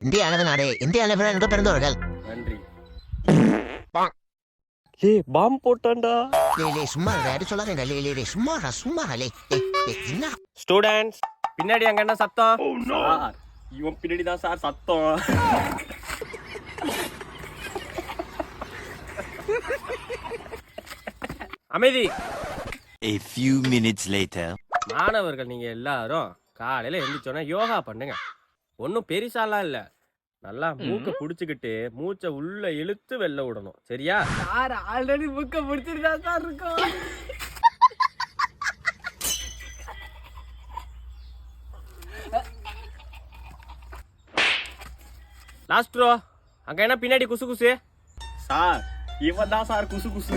இந்திய அளவு நாடு இந்திய அளவில் என்று பிறந்தவர்கள் நன்றி. லே பாம் போட்டான்டா. லே லே சும்மா யாரும் சொல்லாதீங்க. லே லே லே சும்மாடா சும்மாடா லே ஏய், ஏய், என்ன? ஸ்டூடெண்ட்ஸ் பின்னாடி அங்க என்ன சத்தம்? சார் இவன் பின்னாடி தான் சார் சத்தம். அமைதி. A few minutes later. மாணவர்கள் நீங்க எல்லாரும் காலையில எந்திரிச்சோன்னா யோகா பண்ணுங்க. ஒன்றும் பெருசாலாம் இல்ல. நல்லா மூக்க புடிச்சுக்கிட்டு மூச்சை உள்ள இழுத்து வெளில விடணும். சரியா? சார் ஆல்ரெடி புக்கை முடிச்சிட்டு தான் சார் இருக்கோம். லாஸ்ட் ரோ அங்க என்ன பின்னாடி குசு குசு? சார் இவன் தான் சார் குசு குசு.